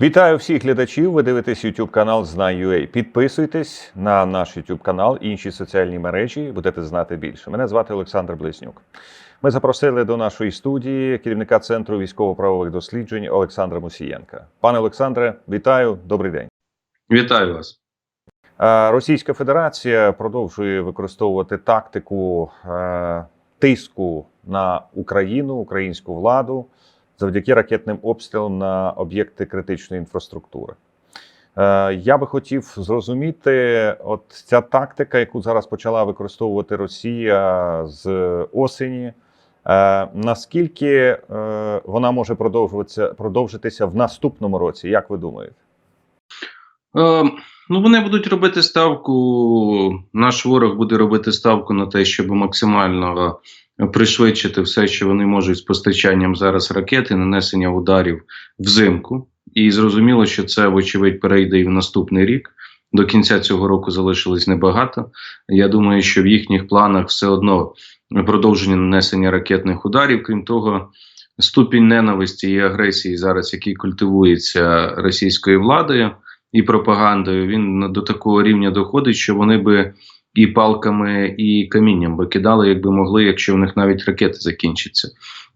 Вітаю всіх глядачів. Ви дивитесь YouTube канал Знай.ua. Підписуйтесь на наш YouTube канал, інші соціальні мережі, будете знати більше. Мене звати Олександр Близнюк. Ми запросили до нашої студії керівника центру військово-правових досліджень Олександра Мусієнка. Пане Олександре, вітаю, добрий день. Вітаю вас. Російська Федерація продовжує використовувати тактику е, тиску на Україну, українську владу завдяки ракетним обстрілам на об'єкти критичної інфраструктури. Е, Я би хотів зрозуміти, от ця тактика, яку зараз почала використовувати Росія з осені. е, Наскільки е, вона може продовжуватися продовжитися в наступному році? Як ви думаєте? Ну, вони будуть робити ставку. Наш ворог буде робити ставку на те, щоб максимально пришвидшити все, що вони можуть з постачанням зараз ракети, нанесення ударів взимку. І зрозуміло, що це, вочевидь, перейде і в наступний рік. До кінця цього року залишилось небагато. Я думаю, що в їхніх планах все одно продовження нанесення ракетних ударів. Крім того, ступінь ненависті і агресії зараз, який культивується російською владою і пропагандою, він до такого рівня доходить, що вони би і палками, і камінням би кидали, якби могли, якщо в них навіть ракети закінчаться.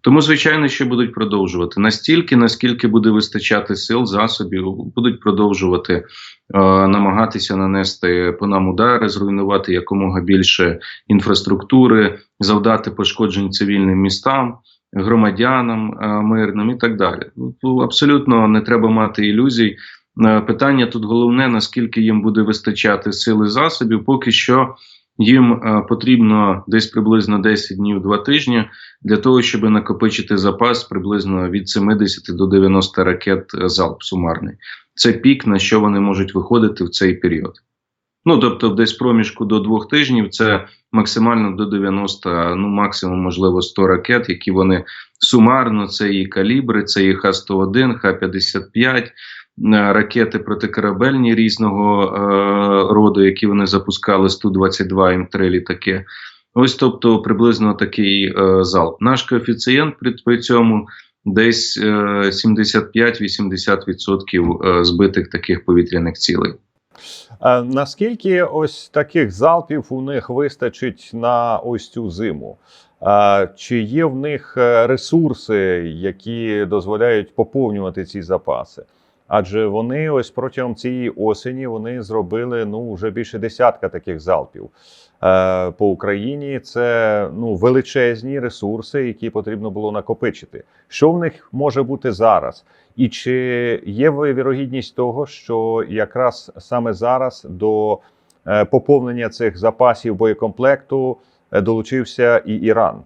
Тому, звичайно, що будуть продовжувати настільки, наскільки буде вистачати сил, засобів, будуть продовжувати е, намагатися нанести по нам удари, зруйнувати якомога більше інфраструктури, завдати пошкоджень цивільним містам, громадянам е, мирним і так далі. Ну, Абсолютно не треба мати ілюзій. Е, Питання тут головне, наскільки їм буде вистачати сили засобів, поки що їм е, потрібно десь приблизно 10 днів 2 тижні для того, щоб накопичити запас приблизно від 70 до 90 ракет е, залп сумарний. Це пік, на що вони можуть виходити в цей період. Ну тобто, десь проміжку до двох тижнів це максимально до 90, ну максимум, можливо, 100 ракет, які вони сумарно, це і калібри, це і Х-101, Х-55, ракети протикорабельні різного е, роду, які вони запускали 122 М3 літаки. Ось тобто приблизно такий е, залп. Наш коефіцієнт при, при цьому десь е, 75-80% е, збитих таких повітряних цілей. А наскільки ось таких залпів у них вистачить на ось цю зиму? А, чи є в них е, ресурси, які дозволяють поповнювати ці запаси? Адже вони ось протягом цієї осені вони зробили ну вже більше десятка таких залпів е, по Україні. Це ну величезні ресурси, які потрібно було накопичити. Що в них може бути зараз? І чи є вірогідність того, що якраз саме зараз до е, поповнення цих запасів боєкомплекту е, долучився і Іран?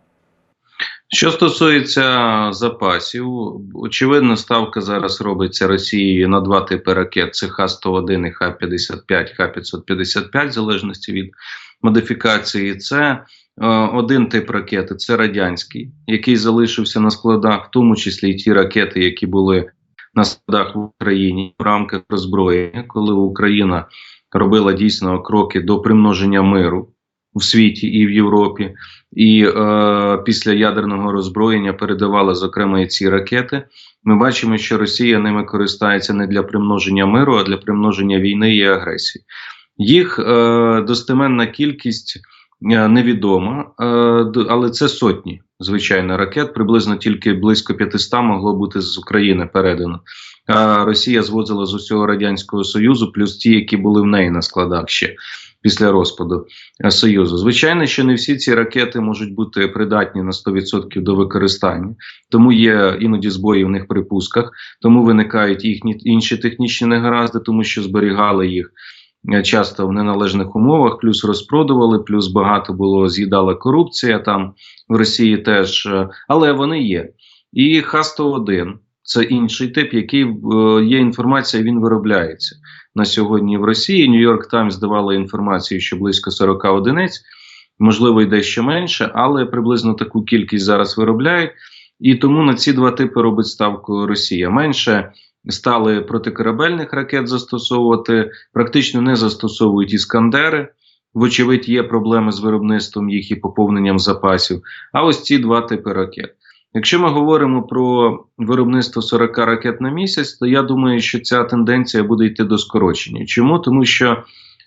Що стосується запасів, очевидно, ставка зараз робиться Росією на два типи ракет: це Х-101 і Х-55, Х-555, в залежності від модифікації. Це е, один тип ракети. Це радянський, який залишився на складах, в тому числі і ті ракети, які були на складах в Україні в рамках роззброєння, коли Україна робила дійсно кроки до примноження миру в світі і в Європі, і е, після ядерного роззброєння передавали зокрема і ці ракети. Ми бачимо, що Росія ними користається не для примноження миру, а для примноження війни і агресії. Їх е, достеменна кількість е, невідома, е, але це сотні звичайно ракет. Приблизно тільки близько 500 могло бути з України передано. А Росія звозила з усього радянського союзу, плюс ті, які були в неї на складах ще після розпаду е, Союзу. Звичайно, що не всі ці ракети можуть бути придатні на 100% до використання, тому є іноді збої в них при пусках, тому виникають їхні інші технічні негаразди, тому що зберігали їх. е, Часто в неналежних умовах, плюс розпродували, плюс багато було з'їдала корупція там в Росії теж, е, але вони є. І Х-101 це інший тип, який е, є інформація, він виробляється на сьогодні в Росії. Нью-Йорк Таймс давала інформацію, що близько 40 одиниць, можливо, й дещо менше, але приблизно таку кількість зараз виробляють. І тому на ці два типи робить ставку Росія. Менше стали протикорабельних ракет застосовувати, практично не застосовують іскандери. Вочевидь, є проблеми з виробництвом їх і поповненням запасів. А ось ці два типи ракет. Якщо ми говоримо про виробництво 40 ракет на місяць, то я думаю, що ця тенденція буде йти до скорочення. Чому? Тому що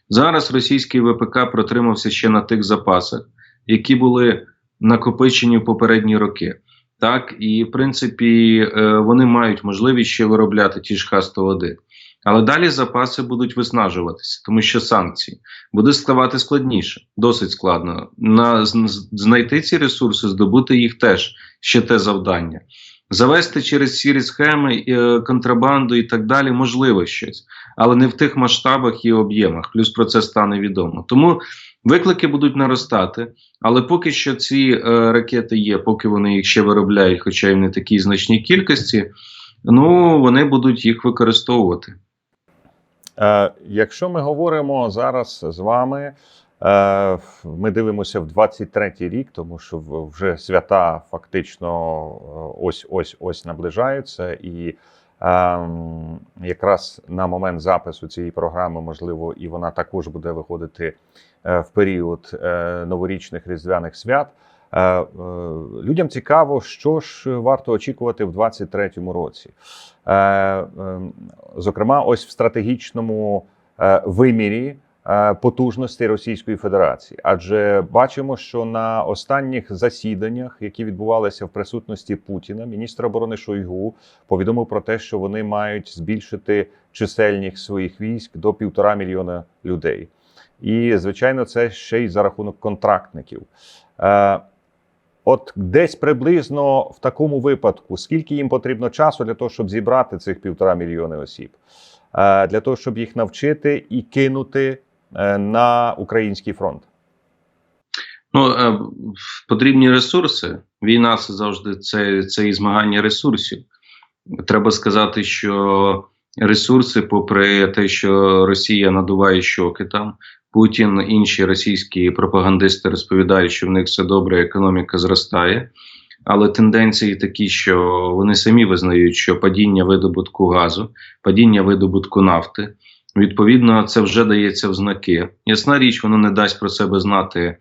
зараз російський ВПК протримався ще на тих запасах, які були накопичені в попередні роки. Так, і в принципі е, вони мають можливість ще виробляти ті ж Х-101. Але далі запаси будуть виснажуватися, тому що санкції буде ставати складніше, досить складно. На знайти ці ресурси, здобути їх теж ще те завдання. Завести через сірі схеми, е, контрабанду і так далі можливо щось, але не в тих масштабах і об'ємах. Плюс про це стане відомо. Тому виклики будуть наростати, але поки що ці е, ракети є, поки вони їх ще виробляють, хоча й не такій значній кількості, ну вони будуть їх використовувати. Е, якщо ми говоримо зараз з вами, е, ми дивимося в 23-й рік, тому що вже свята фактично е, ось ось ось наближаються, і ем, якраз на момент запису цієї програми, можливо, і вона також буде виходити в період новорічних різдвяних свят. Е, е, Людям цікаво, що ж варто очікувати в 23-му році. Е, е, Зокрема, ось в стратегічному вимірі потужності Російської Федерації. Адже бачимо, що на останніх засіданнях, які відбувалися в присутності Путіна, міністр оборони Шойгу повідомив про те, що вони мають збільшити чисельність своїх військ до півтора мільйона людей. І, звичайно, це ще й за рахунок контрактників. От десь приблизно в такому випадку, скільки їм потрібно часу для того, щоб зібрати цих півтора мільйони осіб, Е, для того, щоб їх навчити і кинути е, на український фронт. Ну, е, потрібні ресурси. Війна це завжди це, це і змагання ресурсів. Треба сказати, що ресурси, попри те, що Росія надуває щоки там, Путін, інші російські пропагандисти розповідають, що в них все добре, економіка зростає. Але тенденції такі, що вони самі визнають, що падіння видобутку газу, падіння видобутку нафти, відповідно, це вже дається в знаки. Ясна річ, воно не дасть про себе знати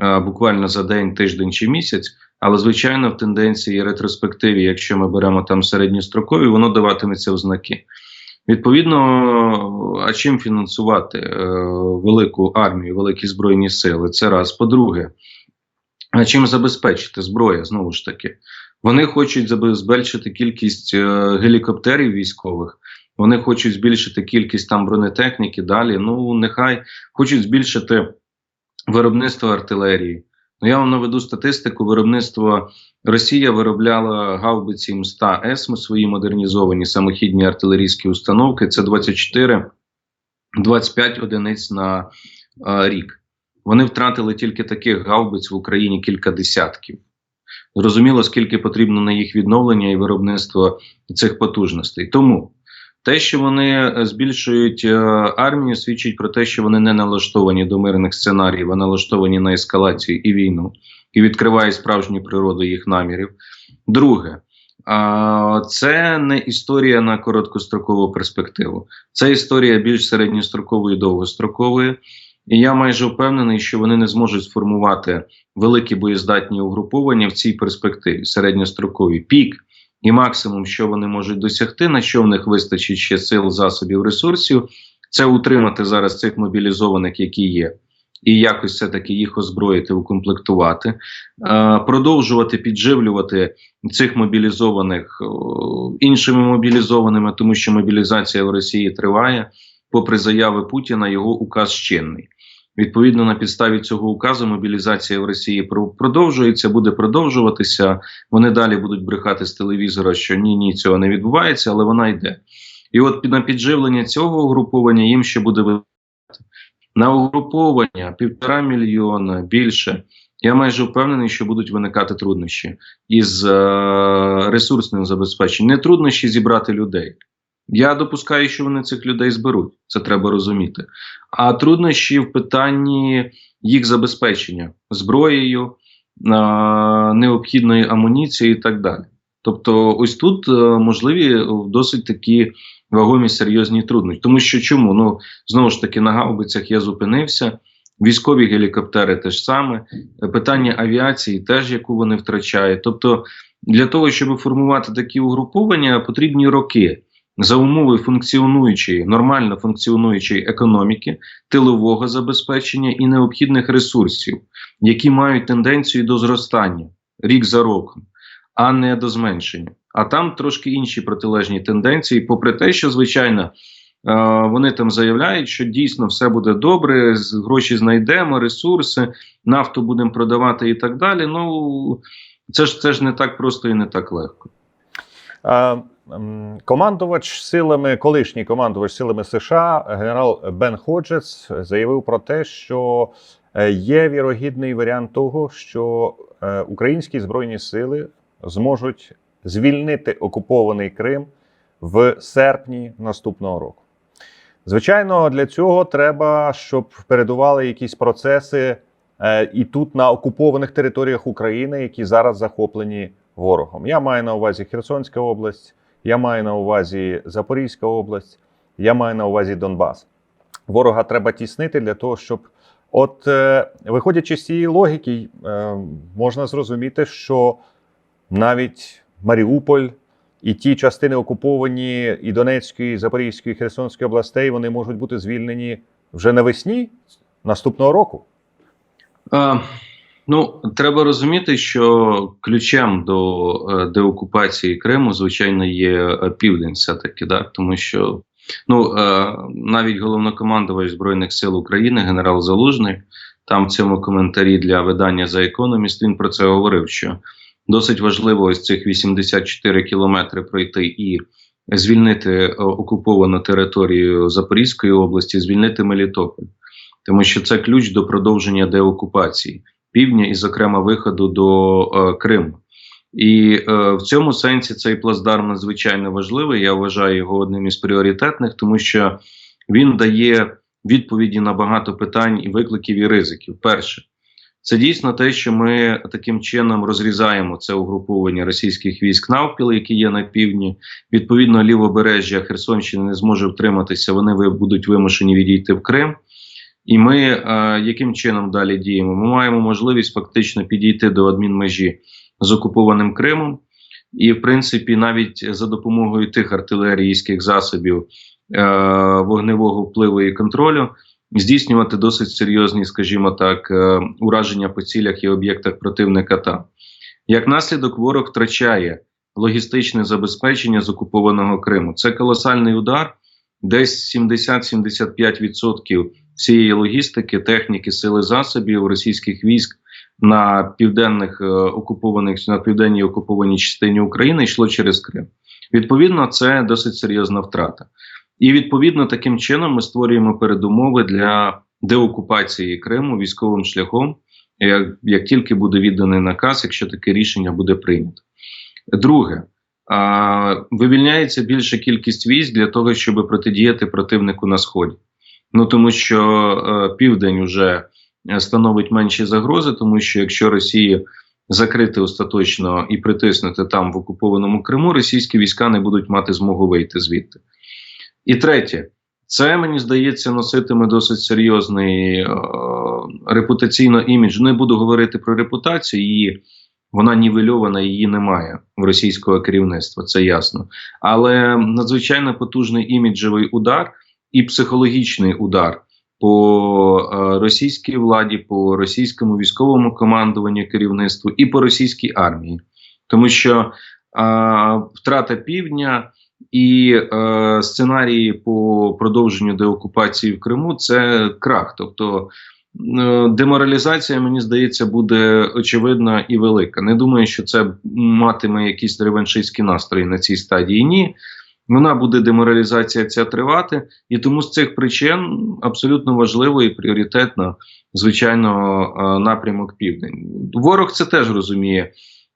е, буквально за день, тиждень чи місяць. Але звичайно, в тенденції ретроспективі, якщо ми беремо там середньострокові, воно даватиметься в знаки. Відповідно, а чим фінансувати е, велику армію, великі збройні сили? Це раз. По-друге, а чим забезпечити зброя? Знову ж таки, вони хочуть забезпечити кількість е, гелікоптерів військових. Вони хочуть збільшити кількість там бронетехніки. Далі ну нехай хочуть збільшити виробництво артилерії. Ну я вам наведу статистику. Виробництво Росія виробляла гаубиці М100 С свої модернізовані самохідні артилерійські установки. Це 24-25 одиниць на а, рік. Вони втратили тільки таких гаубиць в Україні кілька десятків. Зрозуміло, скільки потрібно на їх відновлення і виробництво цих потужностей. Тому те, що вони е, збільшують е, армію, свідчить про те, що вони не налаштовані до мирних сценаріїв, а налаштовані на ескалацію і війну, і відкриває справжню природу їх намірів. Друге, це не історія на короткострокову перспективу, це історія більш середньострокової і довгострокової. І я майже впевнений, що вони не зможуть сформувати великі боєздатні угруповання в цій перспективі середньостроковій пік і максимум, що вони можуть досягти, на що в них вистачить ще сил, засобів, ресурсів, це утримати зараз цих мобілізованих, які є, і якось все таки їх озброїти, укомплектувати, е, продовжувати підживлювати цих мобілізованих о, іншими мобілізованими, тому що мобілізація в Росії триває. Попри заяви Путіна, його указ чинний. Відповідно, на підставі цього указу мобілізація в Росії продовжується, буде продовжуватися. Вони далі будуть брехати з телевізора, що ні, ні, цього не відбувається, але вона йде. І от на підживлення цього угруповання їм ще буде видати. на угруповання півтора мільйона більше. Я майже впевнений, що будуть виникати труднощі із е, ресурсним забезпеченням. Не труднощі зібрати людей. Я допускаю, що вони цих людей зберуть. Це треба розуміти. А труднощі в питанні їх забезпечення зброєю, е, необхідної амуніції і так далі. Тобто, ось тут е, можливі досить такі вагомі серйозні труднощі. Тому що чому? Ну знову ж таки на гаубицях я зупинився. Військові гелікоптери теж саме, питання авіації, теж яку вони втрачають. Тобто для того, щоб формувати такі угруповання, потрібні роки за умови функціонуючої, нормально функціонуючої економіки, тилового забезпечення і необхідних ресурсів, які мають тенденцію до зростання рік за роком, а не до зменшення. А там трошки інші протилежні тенденції, попри те, що звичайно. е, Вони там заявляють, що дійсно все буде добре, гроші знайдемо, ресурси, нафту будемо продавати і так далі. Ну це ж це ж не так просто і не так легко. Командувач силами, колишній командувач силами США, генерал Бен Ходжес, заявив про те, що е, є вірогідний варіант того, що е, українські збройні сили зможуть звільнити окупований Крим в серпні наступного року. Звичайно, для цього треба, щоб передували якісь процеси е, і тут на окупованих територіях України, які зараз захоплені ворогом. Я маю на увазі Херсонська область, я маю на увазі Запорізька область, я маю на увазі Донбас. Ворога треба тіснити для того, щоб, от е, виходячи з цієї логіки, е, можна зрозуміти, що навіть Маріуполь і ті частини окуповані і Донецької, і Запорізької, і Херсонської областей, вони можуть бути звільнені вже навесні наступного року. А, ну, треба розуміти, що ключем до е, деокупації Криму, звичайно, є е, південь, все-таки, да? тому що ну, е, навіть головнокомандувач Збройних сил України, генерал Залужний, там в цьому коментарі для видання The Economist, він про це говорив, що досить важливо ось цих 84 кілометри пройти і звільнити окуповану територію Запорізької області, звільнити Мелітополь тому що це ключ до продовження деокупації півдня і, зокрема, виходу до е, Криму. І е, в цьому сенсі цей плацдарм надзвичайно важливий. Я вважаю його одним із пріоритетних, тому що він дає відповіді на багато питань і викликів і ризиків. Перше, це дійсно те, що ми таким чином розрізаємо це угруповання російських військ навпіл, які є на півдні. Відповідно, лівобережжя Херсонщини не зможе втриматися. Вони будуть вимушені відійти в Крим. І ми е, яким чином далі діємо? Ми маємо можливість фактично підійти до адмінмежі з окупованим Кримом, і, в принципі, навіть за допомогою тих артилерійських засобів е, вогневого впливу і контролю здійснювати досить серйозні, скажімо так, е, ураження по цілях і об'єктах противника там. Як наслідок, ворог втрачає логістичне забезпечення з окупованого Криму. Це колосальний удар, десь 70-75% всієї логістики, техніки, сили засобів російських військ на південних е, окупованих на південній окупованій частині України йшло через Крим. Відповідно, це досить серйозна втрата. І відповідно таким чином ми створюємо передумови для деокупації Криму військовим шляхом, як, як тільки буде відданий наказ, якщо таке рішення буде прийнято. Друге, вивільняється більша кількість військ для того, щоб протидіяти противнику на сході. Ну тому що е, південь вже е, становить менші загрози, тому що якщо Росія закрити остаточно і притиснути там в окупованому Криму, російські війська не будуть мати змогу вийти звідти. І третє, це мені здається носитиме досить серйозний е, репутаційно імідж. Не буду говорити про репутацію, її вона нівельована, її немає в російського керівництва, це ясно. Але надзвичайно потужний іміджевий удар і психологічний удар по е, російській владі, по російському військовому командуванню керівництву і по російській армії, тому що е, втрата півдня і е, сценарії по продовженню деокупації в Криму це крах. Тобто е, деморалізація, мені здається, буде очевидна і велика. Не думаю, що це матиме якісь реваншистські настрої на цій стадії. Ні. Вона буде деморалізація ця тривати, і тому з цих причин абсолютно важливо і пріоритетно, звичайно, е, напрямок південь. Ворог це теж розуміє.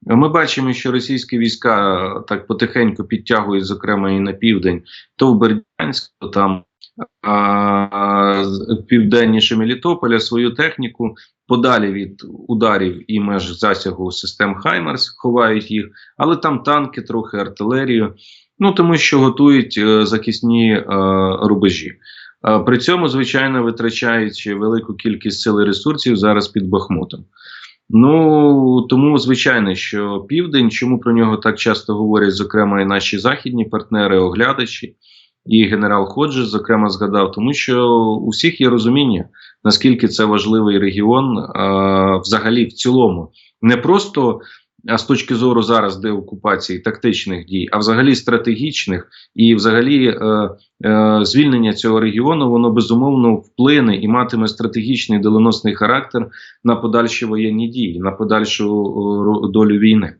Ми бачимо, що російські війська так потихеньку підтягують, зокрема, і на південь, то в Бердянськ, то там а, з- південніше Мелітополя свою техніку подалі від ударів і меж засягу систем Хаймерс, ховають їх, але там танки, трохи артилерію. Ну тому що готують е, захисні е, рубежі. Е, при цьому, звичайно, витрачаючи велику кількість сил і ресурсів зараз під Бахмутом. Ну тому звичайно, що південь, чому про нього так часто говорять, зокрема, і наші західні партнери, оглядачі, і генерал Ходжес, зокрема, згадав, тому що у всіх є розуміння, наскільки це важливий регіон, а, взагалі в цілому, не просто а з точки зору зараз деокупації тактичних дій, а взагалі стратегічних, і взагалі е, е, звільнення цього регіону воно безумовно вплине і матиме стратегічний доленосний характер на подальші воєнні дії, на подальшу долю війни.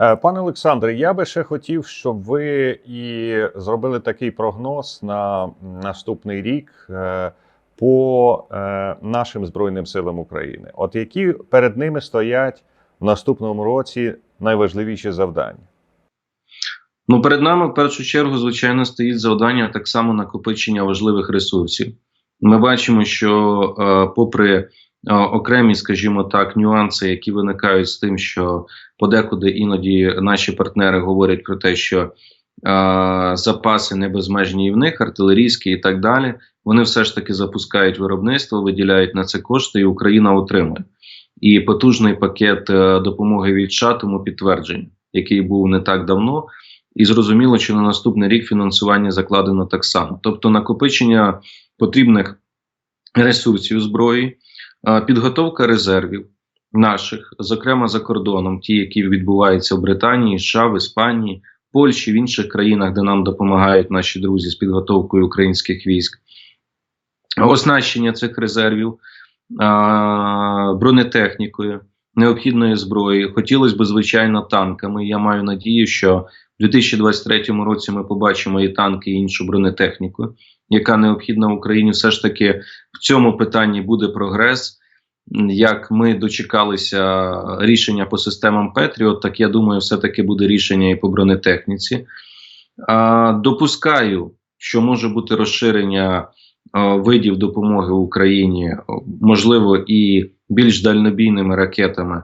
Е, Пане Олександре, я би ще хотів, щоб ви і зробили такий прогноз на наступний рік е, по е, нашим Збройним силам України. От які перед ними стоять в наступному році найважливіші завдання? Ну, перед нами в першу чергу, звичайно, стоїть завдання так само накопичення важливих ресурсів. Ми бачимо, що е, попри е, окремі, скажімо так, нюанси, які виникають з тим, що подекуди іноді наші партнери говорять про те, що е, запаси не безмежні і в них, артилерійські і так далі. Вони все ж таки запускають виробництво, виділяють на це кошти, і Україна отримує. І потужний пакет е, допомоги від США тому підтвердження, який був не так давно. І зрозуміло, що на наступний рік фінансування закладено так само. Тобто накопичення потрібних ресурсів зброї, е, підготовка резервів наших, зокрема за кордоном, ті, які відбуваються в Британії, США, в Іспанії, Польщі, в інших країнах, де нам допомагають наші друзі з підготовкою українських військ, оснащення цих резервів бронетехнікою, необхідною зброєю. Хотілося б, звичайно, танками. Я маю надію, що в 2023 році ми побачимо і танки, і іншу бронетехніку, яка необхідна Україні. Все ж таки в цьому питанні буде прогрес. Як ми дочекалися рішення по системам Петріот, так я думаю, все-таки буде рішення і по бронетехніці. А, допускаю, що може бути розширення видів допомоги Україні, можливо, і більш дальнобійними ракетами.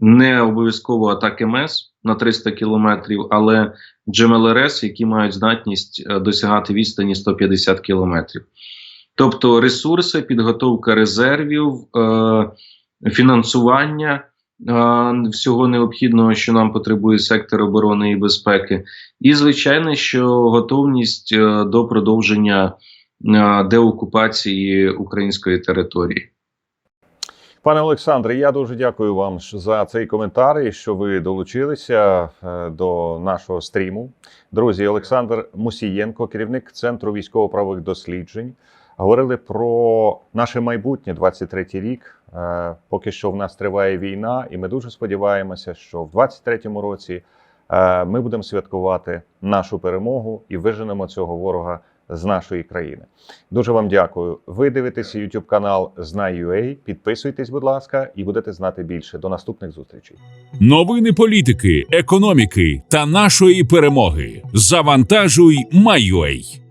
Не обов'язково атаки МЕС на 300 кілометрів, але GMLRS, які мають здатність е, досягати відстані 150 кілометрів. Тобто ресурси, підготовка резервів, е, фінансування е, всього необхідного, що нам потребує сектор оборони і безпеки, і звичайно, що готовність е, до продовження е, деокупації української території. Пане Олександре, я дуже дякую вам за цей коментар і що ви долучилися е, до нашого стріму. Друзі, Олександр Мусієнко, керівник Центру військово-правових досліджень, говорили про наше майбутнє 23-й рік. Е, Поки що в нас триває війна, і ми дуже сподіваємося, що в 23-му році е, ми будемо святкувати нашу перемогу і виженемо цього ворога з нашої країни. Дуже вам дякую. Ви дивитеся YouTube канал Знай.ua. Підписуйтесь, будь ласка, і будете знати більше. До наступних зустрічей. Новини політики, економіки та нашої перемоги. Завантажуй Майой.